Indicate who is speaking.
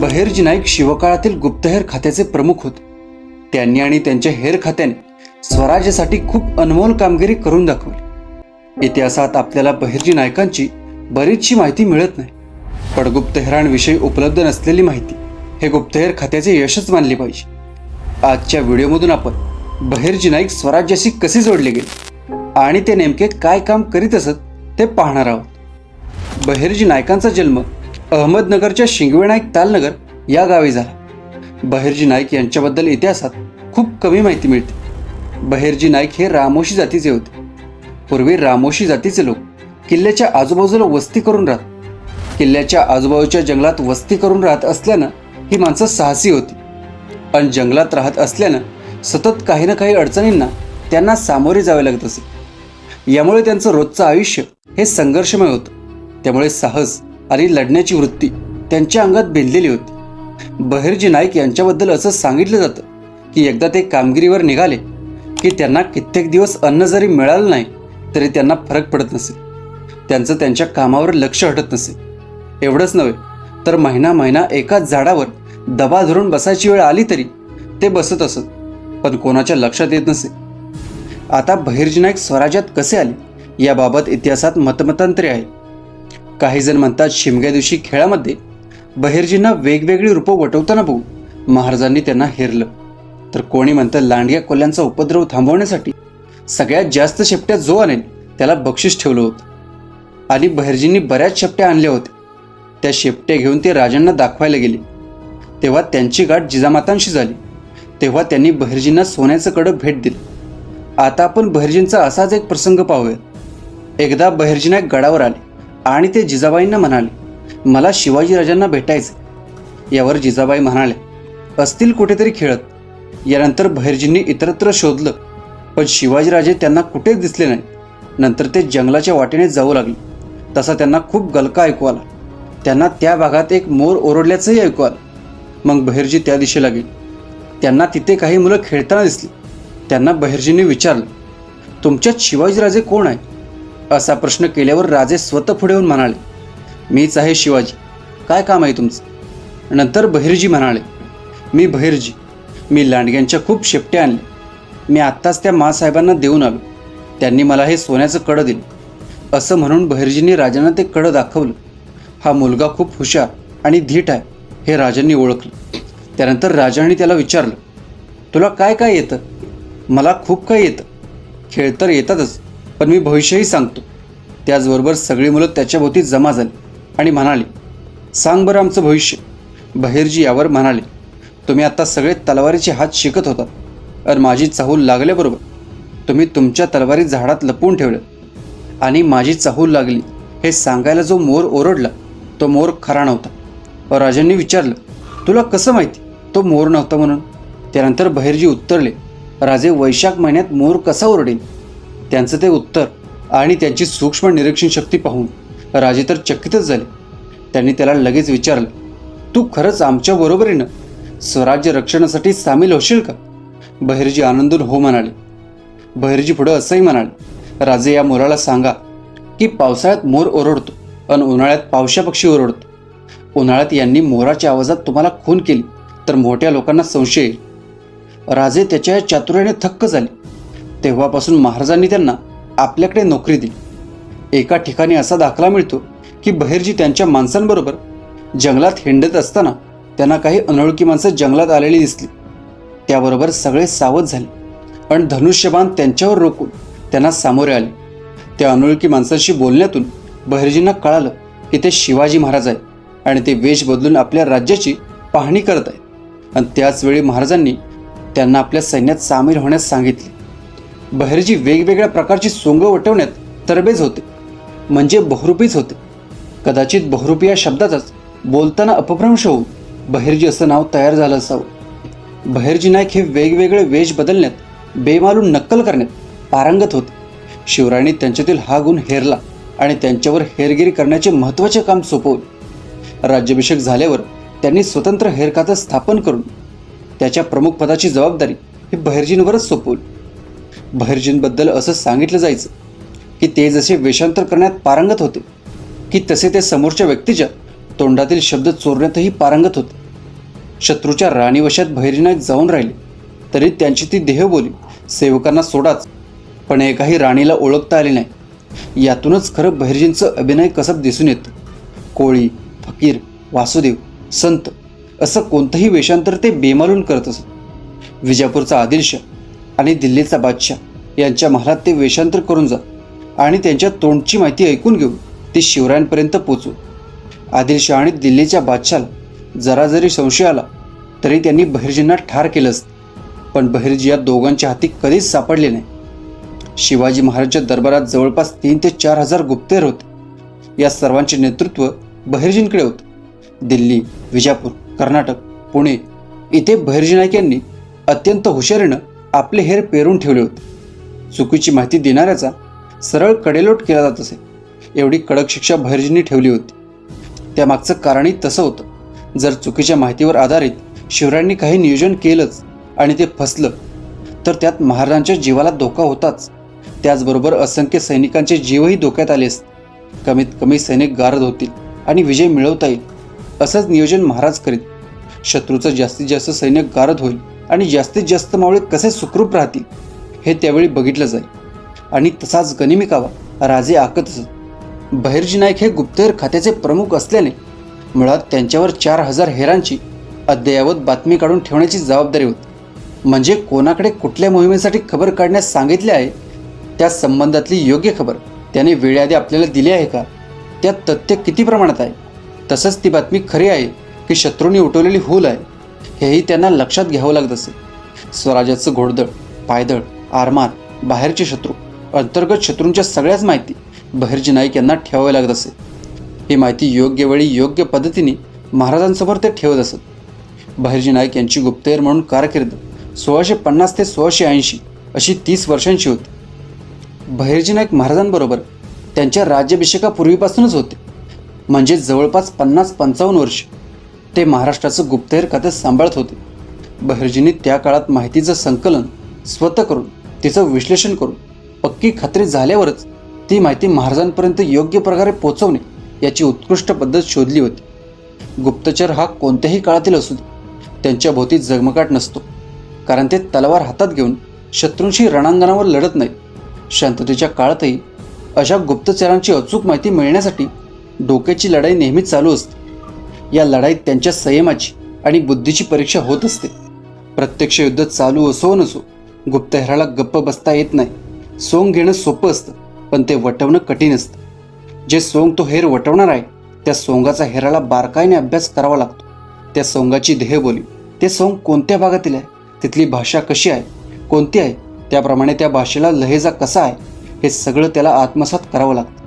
Speaker 1: बहिर्जी नाईक शिवकाळातील गुप्तहेर खात्याचे प्रमुख होते. त्यांनी आणि त्यांच्या हेर खात्याने स्वराज्यासाठी खूप अनमोल कामगिरी करून दाखवली. इतिहासात आपल्याला बहिर्जी नायकांची बरीचशी माहिती मिळत नाही पण गुप्तहेरांविषयी उपलब्ध नसलेली माहिती हे गुप्तहेर खात्याचे यशच मानले पाहिजे. आजच्या व्हिडिओमधून आपण बहिर्जी नाईक स्वराज्याशी कसे जोडले गेले आणि ते नेमके काय काम करीत असत ते पाहणार आहोत. बहिर्जी नायकांचा जन्म अहमदनगरच्या शिंगवे नाईक तालनगर या गावी झाला. बहिर्जी नाईक यांच्याबद्दल इतिहासात खूप कमी माहिती मिळते. बहिर्जी नाईक हे रामोशी जातीचे होते. पूर्वी रामोशी जातीचे लोक किल्ल्याच्या आजूबाजूला वस्ती करून राहत. किल्ल्याच्या आजूबाजूच्या जंगलात वस्ती करून राहत असल्यानं ही माणसं साहसी होती. पण जंगलात राहत असल्यानं सतत काही ना काही अडचणींना त्यांना सामोरे जावे लागत असे. यामुळे त्यांचं रोजचं आयुष्य हे संघर्षमय होतं. त्यामुळे साहस आणि लढण्याची वृत्ती त्यांच्या अंगात भिनलेली होती. बहिर्जी नाईक यांच्याबद्दल असं सांगितलं जातं की एकदा ते कामगिरीवर निघाले की त्यांना कित्येक दिवस अन्न जरी मिळालं नाही तरी त्यांना फरक पडत नसे त्यांचं त्यांच्या कामावर लक्ष हटत नसे एवढंच नव्हे तर महिना महिना एकाच झाडावर दबा धरून बसायची वेळ आली तरी ते बसत असत पण कोणाच्या लक्षात येत नसे. आता बहिर्जी नाईक स्वराज्यात कसे आले याबाबत इतिहासात मतमतांतरे आहे काही जण म्हणतात शिमग्या दिवशी खेळामध्ये बहिर्जींना वेगवेगळी रूपं वटवताना बघून महाराजांनी त्यांना हेरलं. तर कोणी म्हणतं लांडग्या कोल्यांचा उपद्रव थांबवण्यासाठी सगळ्यात जास्त शेपट्या जो आणेल त्याला बक्षीस ठेवलं होतं. आणि बहिर्जींनी बऱ्याच शेपट्या आणल्या होत्या. त्या शेपट्या घेऊन ते राजांना दाखवायला गेले. तेव्हा त्यांची गाठ जिजामातांशी झाली. तेव्हा त्यांनी बहिर्जींना सोन्याचं कडं भेट दिलं. आता आपण बहिर्जींचा असाच एक प्रसंग पाहूया एकदा बहिर्जीनाईक गडावर आले. आणि ते जिजाबाईंना म्हणाले मला शिवाजीराजांना भेटायचे यावर जिजाबाई म्हणाले असतील कुठेतरी खेळत. यानंतर बहिर्जींनी इतरत्र शोधलं पण शिवाजीराजे त्यांना कुठेच दिसले नाही. नंतर ते जंगलाच्या वाटेने जाऊ लागले. तसा त्यांना खूप गलका ऐकू आला. त्यांना त्या भागात एक मोर ओरडल्याचंही ऐकू आलं. मग बहिर्जी त्या दिशेला गेले. त्यांना तिथे काही मुलं खेळताना दिसली. त्यांना बहिर्जींनी विचारलं तुमच्यात शिवाजीराजे कोण आहे असा प्रश्न केल्यावर राजे स्वतः पुढे येऊन म्हणाले मीच आहे शिवाजी. काय काम आहे तुमचं? नंतर बहिर्जी म्हणाले मी बहिर्जी. मी लांडग्यांच्या खूप शेपट्या आणले मी आत्ताच त्या मासाहेबांना देऊन आलो. त्यांनी मला हे सोन्याचं कडं दिलं. असं म्हणून बहिर्जींनी राजांना ते कडं दाखवलं. हा मुलगा खूप हुशार आणि धीट आहे हे राजांनी ओळखलं. त्यानंतर राजांनी त्याला विचारलं तुला काय काय येतं? मला खूप काही येतं. खेळ तर येतातच. पण मी भविष्यही सांगतो. त्याचबरोबर सगळी मुलं त्याच्याभोवती जमा झाली आणि म्हणाली सांग बरं आमचं भविष्य. बहिर्जी यावर म्हणाले तुम्ही आता सगळे तलवारीचे हात शिकत होता. अर माझी चाहूल लागल्याबरोबर तुम्ही तुमच्या तलवारी झाडात लपवून ठेवलं आणि माझी चाहूल लागली हे सांगायला जो मोर ओरडला तो मोर खरा नव्हता. राजांनी विचारलं तुला कसं माहिती? तो मोर नव्हता म्हणून. त्यानंतर बहिर्जी उत्तरले राजे वैशाख महिन्यात मोर कसा ओरडेल? त्यांचं ते उत्तर आणि त्यांची सूक्ष्म निरीक्षण शक्ती पाहून राजे तर चकितच झाले. त्यांनी त्याला लगेच विचारलं तू खरंच आमच्या बरोबरीनं स्वराज्य रक्षणासाठी सामील होशील का? बहिर्जी आनंदून हो म्हणाले. बहिर्जी पुढं असंही म्हणाले राजे या मोराला सांगा की पावसाळ्यात मोर ओरडतो आणि उन्हाळ्यात पावशा पक्षी ओरडतो. उन्हाळ्यात यांनी मोराच्या आवाजात तुम्हाला खून केली तर मोठ्या लोकांना संशय येईल. राजे त्याच्या चातुर्याने थक्क झाले. तेव्हापासून महाराजांनी त्यांना आपल्याकडे नोकरी दिली. एका ठिकाणी असा दाखला मिळतो की बहिर्जी त्यांच्या माणसांबरोबर जंगलात हिंडत असताना त्यांना काही अनोळखी माणसं जंगलात आलेली दिसली. त्याबरोबर सगळे सावध झाले आणि धनुष्यबाण त्यांच्यावर रोखून त्यांना सामोरे आले. त्या अनोळखी माणसांशी बोलण्यातून बहिर्जींना कळालं की ते शिवाजी महाराज आहेत आणि ते वेश बदलून आपल्या राज्याची पाहणी करत आहेत. आणि त्याचवेळी महाराजांनी त्यांना आपल्या सैन्यात सामील होण्यास सांगितले. बहिर्जी वेगवेगळ्या प्रकारची सोंगं वटवण्यात तरबेज होते म्हणजे बहुरूपीच होते. कदाचित बहुरूपी या शब्दाचाच बोलताना अपभ्रंश होऊन बहिर्जी असं नाव तयार झालं असावं. बहिर्जी नाईक हे वेगवेगळे वेश बदलण्यात बेमालून नक्कल करण्यात पारंगत होते. शिवरायांनी त्यांच्यातील हा गुण हेरला आणि त्यांच्यावर हेरगिरी करण्याचे महत्त्वाचे काम सोपवले. राज्याभिषेक झाल्यावर त्यांनी स्वतंत्र हेरखातं स्थापन करून त्याच्या प्रमुख पदाची जबाबदारी ही बहिर्जींवरच सोपवली. बहिर्जींबद्दल असं सांगितलं जायचं की ते जसे वेषांतर करण्यात पारंगत होते की तसे ते समोरच्या व्यक्तीच्या तोंडातील शब्द चोरण्यातही पारंगत होते. शत्रूच्या राणीवशात बहिरीनायक जाऊन राहिले तरी त्यांची ती देहबोली सेवकांना सोडाच पण एकाही राणीला ओळखता आली नाही. यातूनच खरं बहिर्जींचं अभिनय कसब दिसून येतं. कोळी फकीर वासुदेव संत असं कोणतंही वेषांतर ते बेमालून करत असत. विजापूरचा आदिलशाह आणि दिल्लीचा बादशाह. यांच्या महालात ते वेषांतर करून जा आणि त्यांच्या तोंडची माहिती ऐकून घेऊन ते शिवरायांपर्यंत पोचू. आदिलशाह आणि दिल्लीच्या बादशाला जरा जरी संशय आला तरी त्यांनी बहिर्जींना ठार केलं पण बहिर्जी या दोघांच्या हाती कधीच सापडले नाही. शिवाजी महाराजांच्या दरबारात जवळपास तीन ते चार हजार गुप्तेर होते. या सर्वांचे नेतृत्व बहिर्जींकडे होते. दिल्ली विजापूर कर्नाटक पुणे इथे बहिर्जी नाईक यांनी अत्यंत हुशारीनं आपले हेर पेरून ठेवले होते. चुकीची माहिती देणाऱ्याचा सरळ कडेलोट केला जात असे. एवढी कडक शिक्षा भैरजींनी ठेवली होती. त्यामागचं कारणही तसं होतं. जर चुकीच्या माहितीवर आधारित शिवरायांनी काही नियोजन केलंच आणि ते फसलं तर त्यात महाराजांच्या जीवाला धोका होताच. त्याचबरोबर असंख्य सैनिकांचे जीवही धोक्यात आले असते. कमीत कमी सैनिक गारद होतील आणि विजय मिळवता येईल असंच नियोजन महाराज करीत. शत्रूचं जास्तीत जास्त सैनिक गारद होईल. आणि जास्तीत जास्त मावळे कसे सुखरूप राहतील हे त्यावेळी बघितलं जाईल आणि तसाच गनिमिकावा राजे आखत असत. बहिर्जी नाईक हे गुप्तहेर खात्याचे प्रमुख असल्याने मुळात त्यांच्यावर चार हजार हेरांची अद्ययावत बातमी काढून ठेवण्याची जबाबदारी होती. म्हणजे कोणाकडे कुठल्या मोहिमेसाठी खबर काढण्यास सांगितले आहे त्या संबंधातली योग्य खबर त्याने वेळेआधी आपल्याला दिली आहे का? त्यात तथ्य किती प्रमाणात आहे? तसंच ती बातमी खरी आहे की शत्रूंनी उठवलेली हूल आहे. हेही त्यांना लक्षात घ्यावं लागत असे. स्वराज्याचं घोडदळ पायदळ आरमार बाहेरचे शत्रू अंतर्गत शत्रूंच्या सगळ्याच माहिती बहिर्जी नाईक यांना ठेवावी लागत असे. ही माहिती योग्य वेळी योग्य पद्धतीने महाराजांसमोर ते ठेवत असत. बहिर्जी नाईक यांची गुप्तहेर म्हणून कारकीर्द सोळाशे पन्नास ते सोळाशे ऐंशी अशी तीस वर्षांची होती. बहिर्जी नाईक महाराजांबरोबर त्यांच्या राज्याभिषेकापूर्वीपासूनच होते. म्हणजे जवळपास पन्नास पंचावन्न वर्ष. ते महाराष्ट्राचं गुप्तहेर खाते सांभाळत होते. बहिर्जींनी त्या काळात माहितीचं संकलन स्वतः करून तिचं विश्लेषण करून पक्की खात्री झाल्यावरच ती माहिती महाराजांपर्यंत योग्य प्रकारे पोहोचवणे याची उत्कृष्ट पद्धत शोधली होती. गुप्तचर हा कोणत्याही काळातील असू दे त्यांच्या भोवती जगमगाट नसतो. कारण ते तलवार हातात घेऊन शत्रूंशी रणांगणावर लढत नाहीत शांततेच्या काळातही अशा गुप्तचरांची अचूक माहिती मिळण्यासाठी डोक्याची लढाई नेहमीच चालू असते. या लढाईत त्यांच्या संयमाची आणि बुद्धीची परीक्षा होत असते. प्रत्यक्ष युद्ध चालू असो नसो गुप्तहेराला गप्प बसता येत नाही. सोंग घेणं सोपं असतं पण ते वटवणं कठीण असतं. जे सोंग तो हेर वटवणार आहे त्या सोंगाचा हेराला बारकाईने अभ्यास करावा लागतो. त्या सोंगाची देहबोली ते सोंग कोणत्या भागातील आहे? तिथली भाषा कशी आहे? कोणती आहे? त्याप्रमाणे त्या भाषेला लहेजा कसा आहे? हे सगळं त्याला आत्मसात करावं लागतं.